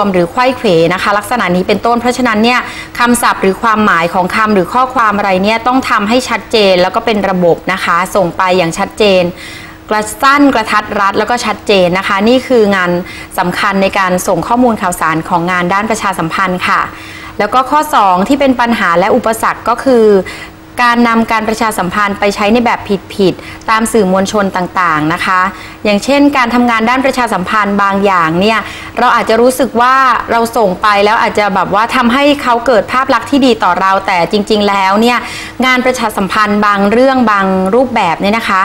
วมหรือไข้เขวนะคะ ลักษณะนี้เป็นต้นเพราะฉะนั้นเนี่ยคำศัพท์หรือความหมายของคำหรือข้อความอะไรเนี่ยต้องทำให้ชัดเจนแล้วก็เป็นระบบนะคะ ส่งไปอย่างชัดเจนกระสั้นกระทัดรัดแล้วก็ชัดเจนนะคะ นี่คืองานสำคัญในการส่งข้อมูลข่าวสารของงานด้านประชาสัมพันธ์ค่ะ แล้วก็ข้อ 2 ที่เป็นปัญหาและอุปสรรคก็คือ การนำการประชาสัมพันธ์ไปใช้ในแบบผิดๆตามสื่อมวลชนต่างๆนะคะ อย่างเช่น การทำงานด้านประชาสัมพันธ์บางอย่างเนี่ยเราอาจจะรู้สึกว่าเราส่งไปแล้วอาจจะแบบว่าทำให้เขาเกิดภาพลักษณ์ที่ดีต่อเรา แต่จริง ๆ แล้วเนี่ยงานประชาสัมพันธ์บางเรื่องบางรูปแบบเนี่ยนะคะ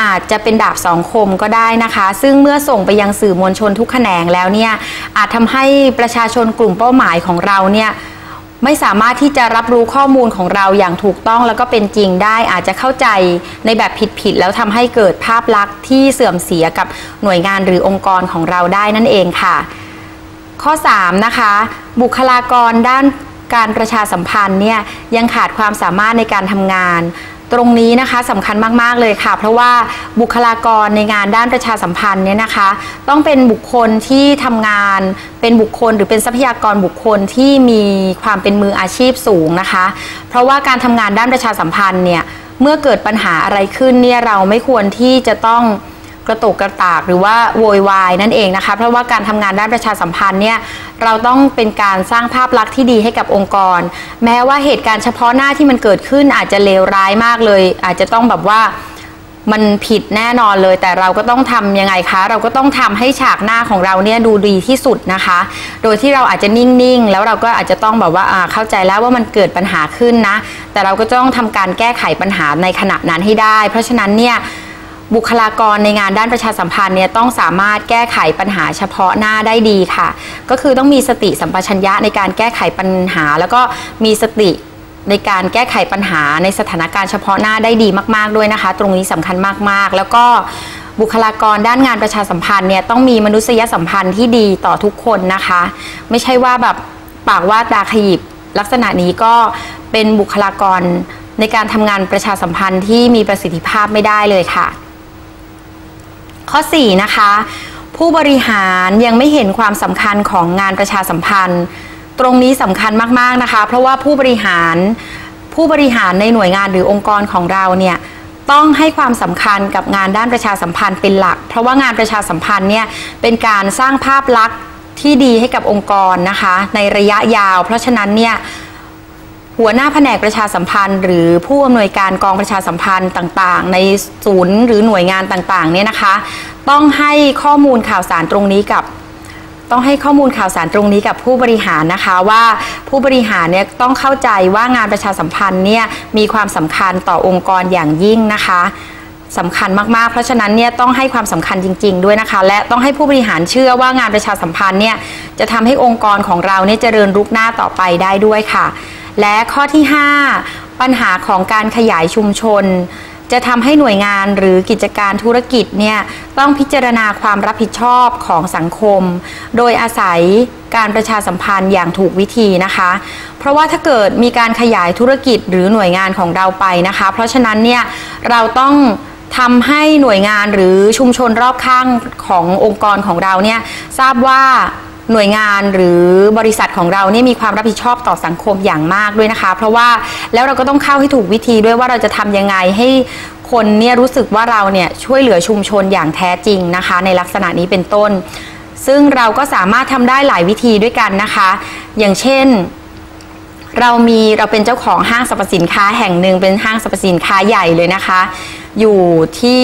อาจจะเป็นดาบสองคมก็ได้นะคะ ซึ่งเมื่อส่งไปยังสื่อมวลชนทุกแขนงแล้วเนี่ยอาจทำให้ประชาชนกลุ่มเป้าหมายของเราเนี่ย ไม่สามารถที่จะรับรู้ข้อมูลของเราอย่างถูกต้องแล้วก็เป็นจริงได้อาจจะเข้าใจในแบบผิดๆแล้วทำให้เกิดภาพลักษณ์ที่เสื่อมเสียกับหน่วยงานหรือองค์กรของเราได้นั่นเองค่ะ ข้อ 3 นะคะ บุคลากรด้านการประชาสัมพันธ์เนี่ยยังขาดความสามารถในการทำงาน ตรงนี้นะคะสำคัญมาก ๆ เลยค่ะ เพราะว่าบุคลากรในงานด้านประชาสัมพันธ์เนี่ยนะคะ ต้องเป็นบุคคลที่ทำงานเป็นบุคคลหรือเป็นทรัพยากรบุคคลที่มีความเป็นมืออาชีพสูงนะคะ เพราะว่าการทำงานด้านประชาสัมพันธ์เนี่ยเมื่อเกิดปัญหาอะไรขึ้นเนี่ยเราไม่ควรที่จะต้อง กระตุกกระตากหรือว่าโวยวายนั่นเองนะคะ เพราะว่าการทำงานด้านประชาสัมพันธ์เนี่ยเราต้องเป็นการสร้างภาพลักษณ์ที่ดีให้กับองค์กร แม้ว่าเหตุการณ์เฉพาะหน้าที่มันเกิดขึ้นอาจจะเลวร้ายมากเลย อาจจะต้องแบบว่ามันผิดแน่นอนเลย แต่เราก็ต้องทำยังไงคะ เราก็ต้องทำให้ฉากหน้าของเราเนี่ยดูดีที่สุดนะคะ โดยที่เราอาจจะนิ่งๆ แล้วเราก็อาจจะต้องแบบว่าอ่าเข้าใจแล้วว่ามันเกิดปัญหาขึ้นนะ แต่เราก็ต้องทำการแก้ไขปัญหาในขณะนั้นให้ได้ เพราะฉะนั้นเนี่ย บุคลากรในงานด้านประชาสัมพันธ์เนี่ยต้องสามารถแก้ไขปัญหาเฉพาะหน้าได้ดีค่ะ ก็คือต้องมีสติสัมปชัญญะในการแก้ไขปัญหา แล้วก็มีสติในการแก้ไขปัญหาในสถานการณ์เฉพาะหน้าได้ดีมาก ๆด้วยนะคะ ตรงนี้สำคัญมากๆ แล้วก็บุคลากรด้านงานประชาสัมพันธ์เนี่ยต้องมีมนุษยสัมพันธ์ที่ดีต่อทุกคนนะคะ ไม่ใช่ว่าแบบปากว่าตาขยิบลักษณะนี้ก็เป็นบุคลากรในการทำงานประชาสัมพันธ์ที่มีประสิทธิภาพไม่ได้เลยค่ะ ข้อ 4 นะคะ ผู้บริหารยังไม่เห็นความสำคัญของงานประชาสัมพันธ์ ตรงนี้สำคัญมาก ๆ นะคะ เพราะว่าผู้บริหารผู้บริหารในหน่วยงานหรือองค์กรของเราเนี่ยต้องให้ความสำคัญกับงานด้านประชาสัมพันธ์เป็นหลัก เพราะว่างานประชาสัมพันธ์เนี่ยเป็นการสร้างภาพลักษณ์ที่ดีให้กับองค์กรนะคะ ในระยะยาว เพราะฉะนั้นเนี่ย หัวหน้าแผนกประชาสัมพันธ์ หรือผู้อำนวยการกองประชาสัมพันธ์ต่างๆ ในศูนย์หรือหน่วยงานต่างๆเนี่ยนะคะ ต้องให้ข้อมูลข่าวสารตรงนี้กับ ต้องให้ข้อมูลข่าวสารตรงนี้กับผู้บริหารนะคะว่าผู้บริหารเนี่ยต้องเข้าใจว่างานประชาสัมพันธ์เนี่ยมีความสำคัญต่อองค์กรอย่างยิ่งนะคะสำคัญมากๆ เพราะฉะนั้นเนี่ยต้องให้ความสำคัญจริง ๆ ด้วยนะคะ และต้องให้ผู้บริหารเชื่อว่างานประชาสัมพันธ์เนี่ยจะทำให้องค์กรของเราเนี่ยเจริญรุกหน้าต่อไปได้ด้วยค่ะ และข้อที่ 5 ปัญหาของการขยายชุมชน จะทำให้หน่วยงานหรือกิจการธุรกิจเนี่ยต้องพิจารณาความรับผิดชอบของสังคม โดยอาศัยการประชาสัมพันธ์อย่างถูกวิธีนะคะ เพราะว่าถ้าเกิดมีการขยายธุรกิจหรือหน่วยงานของเราไปนะคะ เพราะฉะนั้นเนี่ยเราต้องทำให้หน่วยงานหรือชุมชนรอบข้างขององค์กรของเราเนี่ยทราบว่า หน่วยงานหรือบริษัทของเราเนี่ยมีความรับผิดชอบต่อสังคมอย่างมากด้วยนะคะ เพราะว่าแล้วเราก็ต้องเข้าให้ถูกวิธีด้วยว่าเราจะทำยังไงให้คนเนี่ยรู้สึกว่าเราเนี่ยช่วยเหลือชุมชนอย่างแท้จริงนะคะ ในลักษณะนี้เป็นต้น ซึ่งเราก็สามารถทำได้หลายวิธีด้วยกันนะคะ อย่างเช่นเรามีเราเป็นเจ้าของห้างสรรพสินค้าแห่งหนึ่งเป็นห้างสรรพสินค้าใหญ่เลยนะคะ อยู่ที่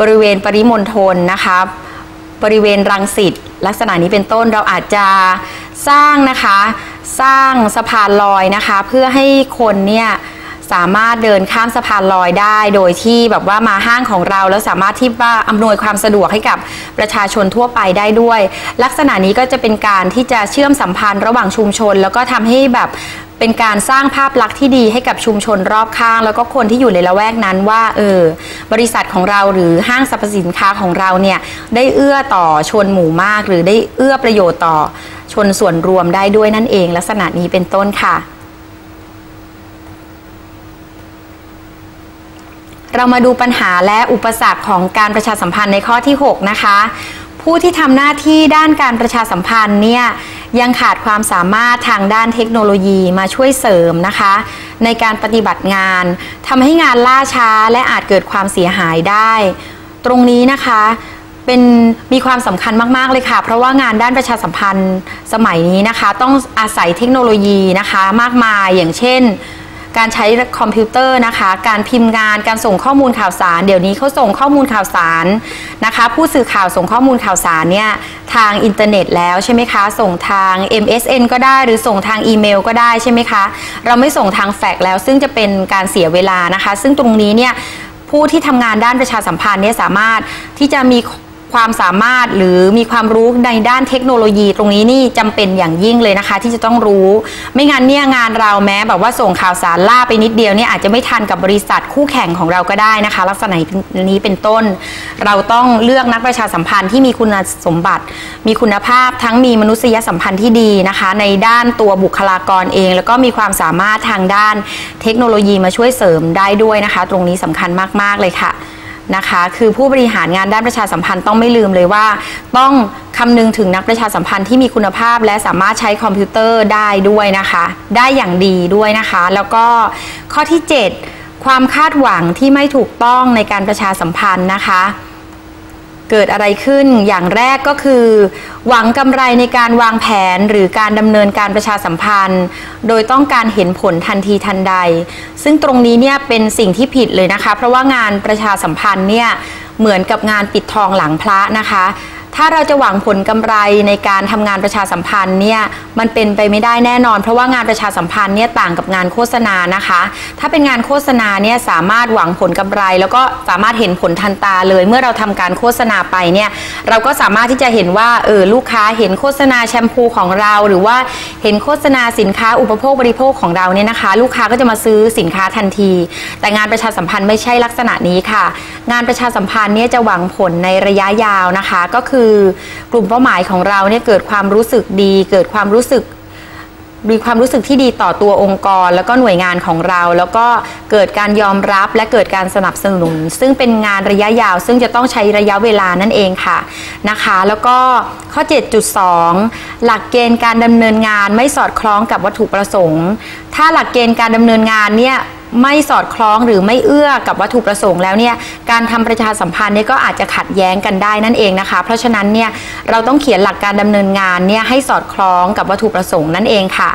บริเวณปริมณฑลนะคะ บริเวณรังสิต ลักษณะนี้เป็นต้นเราอาจจะสร้างนะคะ สร้างสะพานลอยนะคะ เพื่อให้คนเนี่ย สามารถเดินข้ามสะพานลอยได้ โดยที่แบบว่ามาห้างของเราแล้วสามารถที่ว่าอำนวยความสะดวกให้กับประชาชนทั่วไปได้ด้วย ลักษณะนี้ก็จะเป็นการที่จะเชื่อมสัมพันธ์ระหว่างชุมชน แล้วก็ทำให้แบบเป็นการสร้างภาพลักษณ์ที่ดีให้กับชุมชนรอบข้าง แล้วก็คนที่อยู่ในละแวกนั้นว่าเออบริษัทของเราหรือห้างสรรพสินค้าของเราเนี่ยได้เอื้อต่อชนหมู่มาก หรือได้เอื้อประโยชน์ต่อชนส่วนรวมได้ด้วยนั่นเอง ลักษณะนี้เป็นต้นค่ะ เรามาดูปัญหาและอุปสรรคของการประชาสัมพันธ์ในข้อที่ 6 นะคะ ผู้ที่ทำหน้าที่ด้านการประชาสัมพันธ์เนี่ยยังขาดความสามารถทางด้านเทคโนโลยีมาช่วยเสริมนะคะ ในการปฏิบัติงานทำให้งานล่าช้าและอาจเกิดความเสียหายได้ ตรงนี้นะคะเป็นมีความสำคัญมาก ๆ เลยค่ะ เพราะว่างานด้านประชาสัมพันธ์สมัยนี้นะคะ ต้องอาศัยเทคโนโลยีนะคะ มากมายอย่างเช่น การใช้คอมพิวเตอร์นะคะ การพิมพ์งาน การส่งข้อมูลข่าวสาร เดี๋ยวนี้เขาส่งข้อมูลข่าวสารนะคะ ผู้สื่อข่าวส่งข้อมูลข่าวสารเนี่ยทางอินเทอร์เน็ตแล้วใช่ไหมคะ ส่งทาง MSN ก็ได้หรือส่งทางอีเมลก็ได้ใช่ไหมคะ เราไม่ส่งทางแฟกซ์แล้ว ซึ่งจะเป็นการเสียเวลานะคะ ซึ่งตรงนี้เนี่ยผู้ที่ทำงานด้านประชาสัมพันธ์เนี่ยสามารถที่จะมี ความสามารถหรือมีความรู้ในด้านเทคโนโลยีตรงนี้นี่จำเป็นอย่างยิ่งเลยนะคะ ที่จะต้องรู้ ไม่งั้นเนี่ยงานเราแม้แบบว่าส่งข่าวสารล่าไปนิดเดียวเนี่ยอาจจะไม่ทันกับบริษัทคู่แข่งของเราก็ได้นะคะ ลักษณะนี้เป็นต้น เราต้องเลือกนักประชาสัมพันธ์ที่มีคุณสมบัติ มีคุณภาพทั้งมีมนุษยสัมพันธ์ที่ดีนะคะ ในด้านตัวบุคลากรเอง แล้วก็มีความสามารถทางด้านเทคโนโลยีมาช่วยเสริมได้ด้วยนะคะ ตรงนี้สำคัญมาก ๆ เลยค่ะ นะคะ คือผู้บริหารงานด้านประชาสัมพันธ์ต้องไม่ลืมเลยว่า ต้องคำนึงถึงนักประชาสัมพันธ์ที่มีคุณภาพ และสามารถใช้คอมพิวเตอร์ได้ด้วยนะคะ ได้อย่างดีด้วยนะคะ แล้วก็ข้อที่ 7 ความคาดหวังที่ไม่ถูกต้องในการประชาสัมพันธ์นะคะ เกิดอะไรขึ้นอย่างแรกก็คือ หวังกำไรในการวางแผนหรือการดำเนินการประชาสัมพันธ์ โดยต้องการเห็นผลทันทีทันใด ซึ่งตรงนี้เนี่ยเป็นสิ่งที่ผิดเลยนะคะ เพราะว่างานประชาสัมพันธ์เนี่ยเหมือนกับงานปิดทองหลังพระนะคะ ถ้าเราจะหวังผลกำไรในการทำงานประชาสัมพันธ์เนี่ยมันเป็นไปไม่ได้แน่นอน เพราะว่างานประชาสัมพันธ์เนี่ยต่างกับงานโฆษณานะคะ ถ้าเป็นงานโฆษณาเนี่ยสามารถหวังผลกำไร แล้วก็สามารถเห็นผลทันตาเลย เมื่อเราทำการโฆษณาไปเนี่ยเราก็สามารถที่จะเห็นว่าเออลูกค้าเห็นโฆษณาแชมพูของเรา หรือว่าเห็นโฆษณาสินค้าอุปโภคบริโภคของเราเนี่ยนะคะ ลูกค้าก็จะมาซื้อสินค้าทันที แต่งานประชาสัมพันธ์ไม่ใช่ลักษณะนี้ค่ะ งานประชาสัมพันธ์เนี่ยจะหวังผลในระยะยาวนะคะ ก็คือกลุ่มลุ่มเป้าหมายของเราเนี่ยเกิดความรู้สึกดี เกิดความรู้สึกมีความรู้สึกที่ดีต่อตัวองค์กร แล้วก็หน่วยงานของเรา แล้วก็เกิดการยอมรับและเกิดการสนับสนุน ซึ่งเป็นงานระยะยาว ซึ่งจะต้องใช้ระยะเวลานั่นเองค่ะนะคะ แล้วก็ข้อ 7.2 หลักเกณฑ์การดำเนินงานไม่สอดคล้องกับวัตถุประสงค์ ถ้าหลักเกณฑ์การดำเนินงานเนี่ย ไม่สอดคล้องหรือไม่เอื้อกับวัตถุประสงค์แล้วเนี่ยการทำประชาสัมพันธ์เนี่ยก็อาจจะขัดแย้งกันได้นั่นเองนะคะ เพราะฉะนั้นเนี่ยเราต้องเขียนหลักการดำเนินงานเนี่ยให้สอดคล้องกับวัตถุประสงค์นั่นเองค่ะ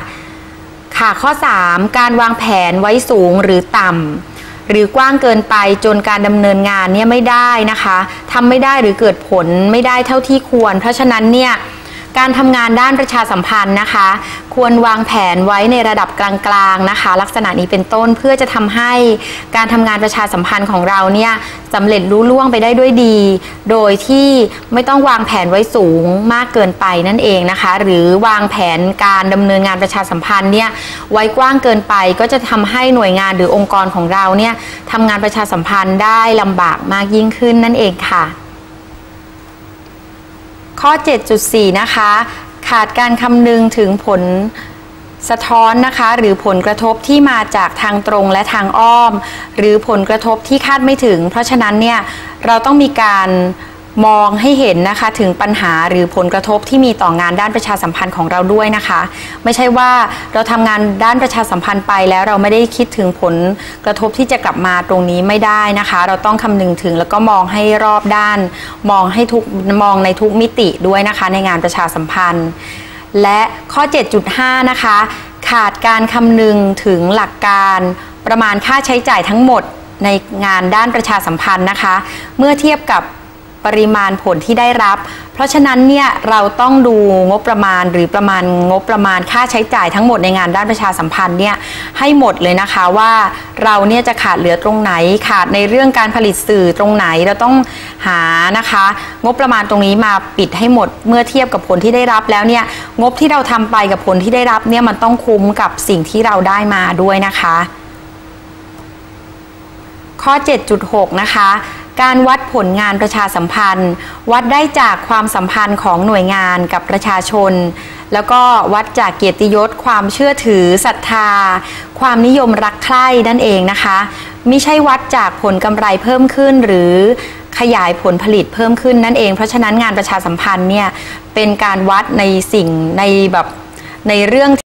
ค่ะข้อ 3 การวางแผนไว้สูงหรือต่ำหรือกว้างเกินไปจนการดำเนินงานเนี่ยไม่ได้นะคะทำไม่ได้หรือเกิดผลไม่ได้เท่าที่ควร เพราะฉะนั้นเนี่ย การทำงานด้านประชาสัมพันธ์นะคะ ควรวางแผนไว้ในระดับกลางๆนะคะ ลักษณะนี้เป็นต้นเพื่อจะทำให้การทำงานประชาสัมพันธ์ของเราเนี่ยสำเร็จรู้ล่วงไปได้ด้วยดี โดยที่ไม่ต้องวางแผนไว้สูงมากเกินไปนั่นเองนะคะ หรือวางแผนการดำเนินงานประชาสัมพันธ์เนี่ยไว้กว้างเกินไปก็จะทำให้หน่วยงานหรือองค์กรของเราเนี่ยทำงานประชาสัมพันธ์ได้ลำบากมากยิ่งขึ้นนั่นเองค่ะ ข้อ 7.4 นะคะ ขาดการคำนึงถึงผลสะท้อนนะคะหรือผลกระทบที่มาจากทางตรงและทางอ้อม หรือผลกระทบที่คาดไม่ถึง เพราะฉะนั้นเนี่ยเราต้องมีการ มองให้เห็นนะคะถึงปัญหาหรือผลกระทบที่มีต่องานด้านประชาสัมพันธ์ของเราด้วยนะคะ ไม่ใช่ว่าเราทำงานด้านประชาสัมพันธ์ไปแล้วเราไม่ได้คิดถึงผลกระทบที่จะกลับมาตรงนี้ไม่ได้นะคะ เราต้องคำนึงถึงแล้วก็มองให้รอบด้าน มองให้ทุกมองในทุกมิติด้วยนะคะ ในงานประชาสัมพันธ์ และข้อ 7.5 นะคะ ขาดการคำนึงถึงหลักการประมาณค่าใช้จ่ายทั้งหมดในงานด้านประชาสัมพันธ์นะคะ เมื่อเทียบกับ ปริมาณผลที่ได้รับ เพราะฉะนั้นเนี่ยเราต้องดูงบประมาณหรือประมาณงบประมาณค่าใช้จ่ายทั้งหมดในงานด้านประชาสัมพันธ์เนี่ยให้หมดเลยนะคะว่าเราเนี่ยจะขาดเหลือตรงไหนขาดในเรื่องการผลิตสื่อตรงไหนเราต้องหานะคะ งบประมาณตรงนี้มาปิดให้หมดเมื่อเทียบกับผลที่ได้รับแล้วเนี่ยงบที่เราทำไปกับผลที่ได้รับเนี่ยมันต้องคุ้มกับสิ่งที่เราได้มาด้วยนะคะ ข้อ 7.6 นะคะ การวัดผลงานประชาสัมพันธ์ วัดได้จากความสัมพันธ์ของหน่วยงานกับประชาชน แล้วก็วัดจากเกียรติยศ ความเชื่อถือศรัทธา ความนิยมรักใคร่นั่นเองนะคะไม่ใช่วัดจากผลกำไรเพิ่มขึ้นหรือขยายผลผลิตเพิ่มขึ้นนั่นเอง เพราะฉะนั้นงานประชาสัมพันธ์เนี่ยเป็นการวัดในสิ่งในแบบในเรื่อง